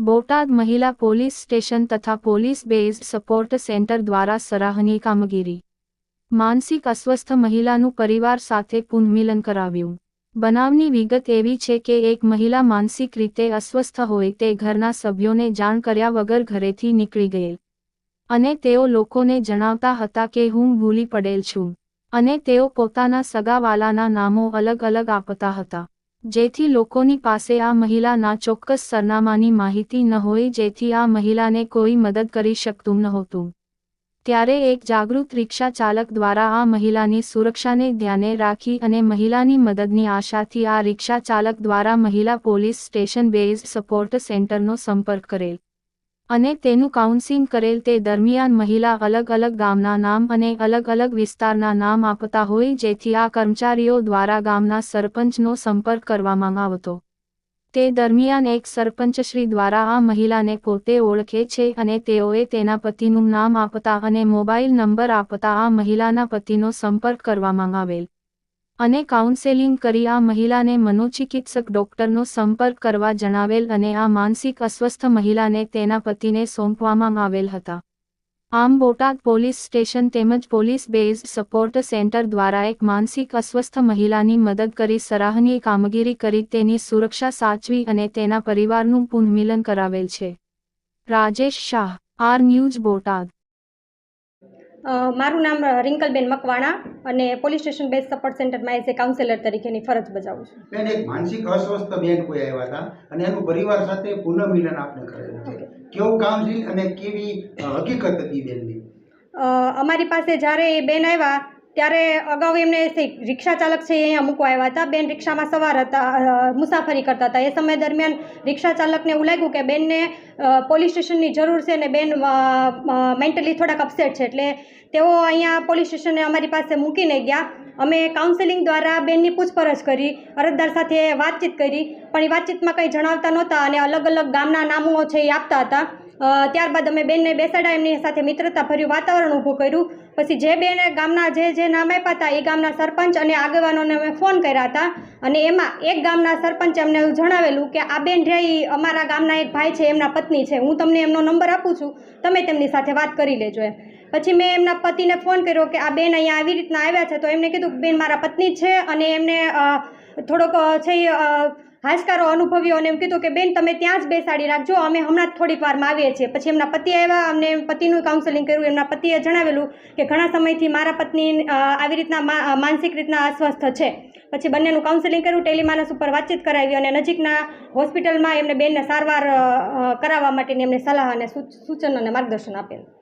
બોટાદ મહિલા police station તથા police base support centre દ્વારા સરાહનીય કામગીરી. માનસિક અસ્વસ્થ મહિલાનું પરિવાર સાથે પુનઃમિલન કરાવ્યું. બનાવની વિગત એવી છે કે એક મહિલા માનસિક રીતે અસ્વસ્થ હોય તે ઘરના સભ્યોને જાણ કર્યા વગર ઘરેથી નીકળી ગયેલ. અને તેઓ લોકોને જણાવતા હતા કે હું ભૂલી પડેલ છું. અને તેઓ પોતાના સગાવાલાના નામો અલગ અલગ આપતા હતા. જેથી લોકોની પાસે આ મહિલાના ચોક્કસ સરનામાની માહિતી ન હોય, જેથી આ મહિલાને કોઈ મદદ કરી શકતું નહોતું. ત્યારે એક જાગૃત રિક્ષા ચાલક દ્વારા આ મહિલાની સુરક્ષાને ધ્યાને રાખી અને મહિલાની મદદની આશાથી આ રિક્ષા ચાલક દ્વારા મહિલા પોલીસ સ્ટેશન બેઝ સપોર્ટ સેન્ટરનો સંપર્ક કરેલ. અને તેનું કાઉન્સિંગ કરેલ તે દરમિયાન મહિલા અલગ અલગ ગામના નામ અને અલગ અલગ વિસ્તારના નામ આપતા હોય જેથી આ કર્મચારીઓ દ્વારા ગામના સરપંચનો સંપર્ક કરવામાં આવતો. તે દરમિયાન એક સરપંચશ્રી દ્વારા આ મહિલાને પોતે ઓળખે છે અને તેઓએ તેના પતિનું નામ આપતા અને મોબાઈલ નંબર આપતા આ મહિલાના પતિનો સંપર્ક કરવામાં આવેલ. અને કાઉન્સેલિંગ કરી આ મહિલાને મનોચિકિત્સક ડોક્ટરનો સંપર્ક કરવા જણાવેલ અને આ માનસિક અસ્વસ્થ મહિલાને તેના પતિને સોંપવામાં આવેલ હતા. આમ બોટાદ પોલીસ સ્ટેશન તેમજ પોલીસ બેઝ સપોર્ટ સેન્ટર દ્વારા એક માનસિક અસ્વસ્થ મહિલાની મદદ કરી સરાહનીય કામગીરી કરી તેની સુરક્ષા સાચવી અને તેના પરિવારનું પુનઃમિલન કરાવેલ છે. Rajesh Shah, R news Botad. મારું નામ રિંકલબેન મકવાણા. અને પોલીસ સ્ટેશન બેઝ સપોર્ટ સેન્ટરમાં એઝ એ કાઉન્સેલર તરીકેની ફરજ બજાવું છું. બેન એક માનસિક અસ્વસ્થ બેન કોઈ આવ્યા હતા અને એનું પરિવાર સાથે પુનઃમિલન આપને કરેલું છે. કેવું કામ છે અને કેવી હકીકત હતી બેનની? અમારી પાસે જ્યારે એ બેન આવ્યા ત્યારે અગાઉ એમને રિક્ષા ચાલક છે એ અહીંયા મૂકવા આવ્યા હતા. બેન રિક્ષામાં સવાર હતા મુસાફરી કરતા હતા. એ સમય દરમિયાન રિક્ષા ચાલકને એવું લાગ્યું કે બેનને પોલીસ સ્ટેશનની જરૂર છે ને બેન મેન્ટલી થોડાક અપસેટ છે. એટલે તેઓ અહીંયા પોલીસ સ્ટેશને અમારી પાસે મૂકીને ગયા. અમે કાઉન્સેલિંગ દ્વારા બેનની પૂછપરછ કરી, અરજદાર સાથે વાતચીત કરી. પણ એ વાતચીતમાં કંઈ જણાવતા નહોતા અને અલગ અલગ ગામના નામો છે એ આપતા હતા. ત્યારબાદ અમે બેનને બેસાડ્યા, એમની સાથે મિત્રતાભર્યું વાતાવરણ ઊભું કર્યું. પછી જે બેન ગામના જે જે નામ આપ્યા હતા, એ ગામના સરપંચ અને આગેવાનોને અમે ફોન કર્યા હતા. અને એમાં એક ગામના સરપંચે અમને એવું જણાવેલું કે, આ બેન રહે અમારા ગામના એક ભાઈ છે, એમના પત્ની છે. હું તમને એમનો નંબર આપું છું. તમે તેમની સાથે વાત કરી લેજો. એમ. પછી મેં એમના પતિને ફોન કર્યો કે આ બેન અહીંયા આવી રીતના આવ્યા છે, તો એમને કીધું કે બેન મારા પત્ની છે અને એમને થોડોક છે હાશકારો અનુભવ્યો અને એમ કીધું કે બેન તમે ત્યાં જ બેસાડી રાખજો, અમે હમણાં જ થોડીક વારમાં આવીએ છીએ. પછી એમના પતિ આવ્યા અમને પતિનું કાઉન્સેલિંગ કર્યું, એમના પતિએ જણાવેલું કે ઘણા સમયથી મારા પત્ની આવી રીતના માનસિક રીતના અસ્વસ્થ છે. પછી બંનેનું કાઉન્સેલિંગ કર્યું, ટેલિમાનસ ઉપર વાતચીત કરાવી અને નજીકના હોસ્પિટલમાં એમને બેનને સારવાર કરાવવા માટેની એમને સલાહ અને સૂચ- સૂચન અને માર્ગદર્શન આપેલ.